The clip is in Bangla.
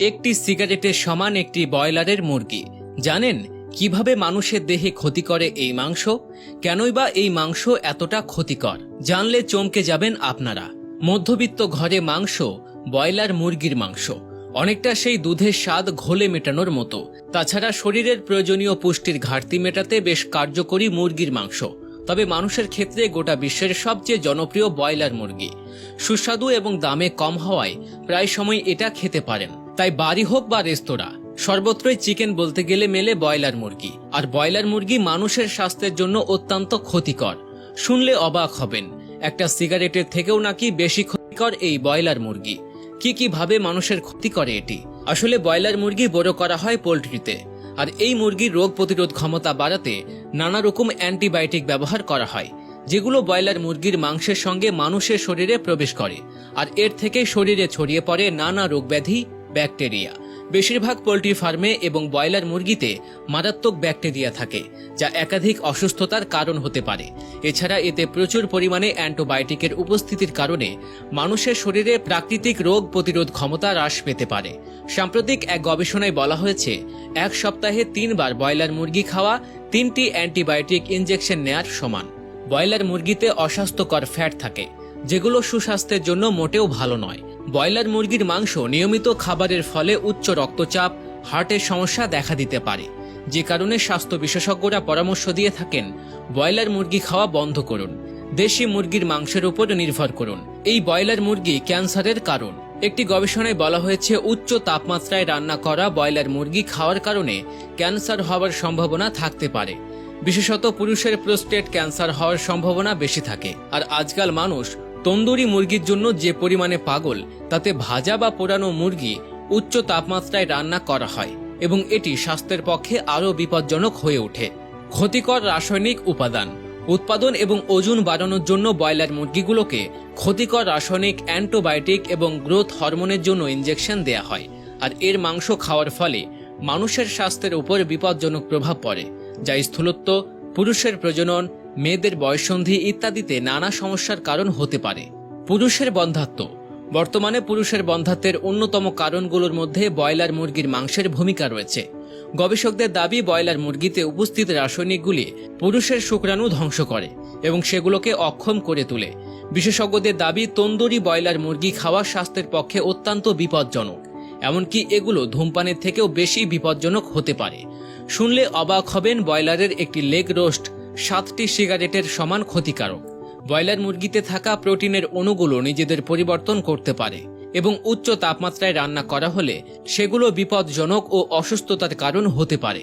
একটি সিগারেটের সমান একটি ব্রয়লারের মুরগি। জানেন কীভাবে মানুষের দেহে ক্ষতি করে এই মাংস? কেনই বা এই মাংস এতটা ক্ষতিকর? জানলে চমকে যাবেন আপনারা। মধ্যবিত্ত ঘরে মাংস, ব্রয়লার মুরগির মাংস। অনেকটা সেই দুধের স্বাদ ঘোলে মেটানোর মতো। তাছাড়া শরীরের প্রয়োজনীয় পুষ্টির ঘাটতি মেটাতে বেশ কার্যকরী মুরগির মাংস। তবে মানুষের ক্ষেত্রে গোটা বিশ্বের সবচেয়ে জনপ্রিয় ব্রয়লার মুরগি। সুস্বাদু এবং দামে কম হওয়ায় প্রায় সময় এটা খেতে পারেন। তাই বাড়ি হোক বা রেস্তোরাঁ, সর্বত্রই চিকেন বলতে গেলে মেলে ব্রয়লার মুরগি। আর ব্রয়লার মুরগি মানুষের স্বাস্থ্যের জন্য অত্যন্ত ক্ষতিকর। শুনলে অবাক হবেন, একটা সিগারেটের থেকেও নাকি বেশি ক্ষতিকর এই ব্রয়লার মুরগি। কি কি ভাবে মানুষের ক্ষতি করে এটি? আসলে ব্রয়লার মুরগি বড় করা হয় পোলট্রিতে। আর এই মুরগির রোগ প্রতিরোধ ক্ষমতা বাড়াতে নানা রকম অ্যান্টিবায়োটিক ব্যবহার করা হয়, যেগুলো ব্রয়লার মুরগির মাংসের সঙ্গে মানুষের শরীরে প্রবেশ করে। আর এর থেকে শরীরে ছড়িয়ে পড়ে নানা রোগব্যাধি ব্যাকটেরিয়া। বেশিরভাগ পোলট্রি ফার্মে এবং ব্রয়লার মুরগিতে মারাত্মক ব্যাকটেরিয়া থাকে, যা একাধিক অসুস্থতার কারণ হতে পারে। এছাড়া এতে প্রচুর পরিমাণে অ্যান্টিবায়োটিকের উপস্থিতির কারণে মানুষের শরীরে প্রাকৃতিক রোগ প্রতিরোধ ক্ষমতা হ্রাস পেতে পারে। সাম্প্রতিক এক গবেষণায় বলা হয়েছে, এক সপ্তাহে তিনবার ব্রয়লার মুরগি খাওয়া তিনটি অ্যান্টিবায়োটিক ইনজেকশন নেয়ার সমান। ব্রয়লার মুরগিতে অস্বাস্থ্যকর ফ্যাট থাকে। যেগুলো সুস্বাস্থ্যের জন্য মোটেও ভালো নয়। ব্রয়লার মুরগির মাংস নিয়মিত খাবারের ফলে উচ্চ রক্তচাপ, হার্টের সমস্যা দেখা দিতে পারে। যে কারণে স্বাস্থ্য বিশেষজ্ঞরা পরামর্শ দিয়ে থাকেন, ব্রয়লার মুরগি খাওয়া বন্ধ করুন। দেশি মুরগির মাংসের উপর নির্ভর করুন। এই ব্রয়লার মুরগি ক্যান্সারের কারণ। একটি গবেষণায় বলা হয়েছে, উচ্চ তাপমাত্রায় রান্না করা ব্রয়লার মুরগি খাওয়ার কারণে ক্যান্সার হওয়ার সম্ভাবনা থাকতে পারে। বিশেষত পুরুষের প্রোস্টেট ক্যান্সার হওয়ার সম্ভাবনা বেশি থাকে। আর আজকাল মানুষ তন্দুরি মুরগির জন্য যে পরিমাণে পাগল, তাতে ভাজা বা পোড়ানো মুরগি উচ্চ তাপমাত্রায় রান্না করা হয় এবং এটি স্বাস্থ্যের পক্ষে আরও বিপজ্জনক হয়ে ওঠে। ক্ষতিকর রাসায়নিক উপাদান, উৎপাদন এবং ওজন বাড়ানোর জন্য ব্রয়লার মুরগিগুলোকে ক্ষতিকর রাসায়নিক অ্যান্টিবায়োটিক এবং গ্রোথ হরমোনের জন্য ইনজেকশন দেয়া হয় আর এর মাংস খাওয়ার ফলে মানুষের স্বাস্থ্যের উপর বিপজ্জনক প্রভাব পড়ে, যা স্থূলত্ব, পুরুষের প্রজনন মেয়েদের বয়সন্ধি ইত্যাদিতে নানা সমস্যার কারণ হতে পারে। পুরুষের বন্ধাত্ম। বর্তমানে পুরুষের বন্ধাত্বের অন্যতম কারণগুলোর মধ্যে ব্রয়লার মুরগির মাংসের ভূমিকা রয়েছে। গবেষকদের দাবি, ব্রয়লার মুরগিতে উপস্থিত রাসায়নিকগুলি পুরুষের শুক্রাণু ধ্বংস করে এবং সেগুলোকে অক্ষম করে তোলে। বিশেষজ্ঞদের দাবি, তন্দুরি ব্রয়লার মুরগি খাওয়া স্বাস্থ্যের পক্ষে অত্যন্ত বিপজ্জনক, এমনকি এগুলো ধূমপানের থেকেও বেশি বিপজ্জনক হতে পারে। শুনলে অবাক হবেন ব্রয়লারের একটি লেগ রোস্ট সাতটি সিগারেটের সমান ক্ষতিকারক। ব্রয়লার মুরগিতে থাকা প্রোটিনের অণুগুলো নিজেদের পরিবর্তন করতে পারে এবং উচ্চ তাপমাত্রায় রান্না করা হলে সেগুলো বিপদজনক ও অসুস্থতার কারণ হতে পারে।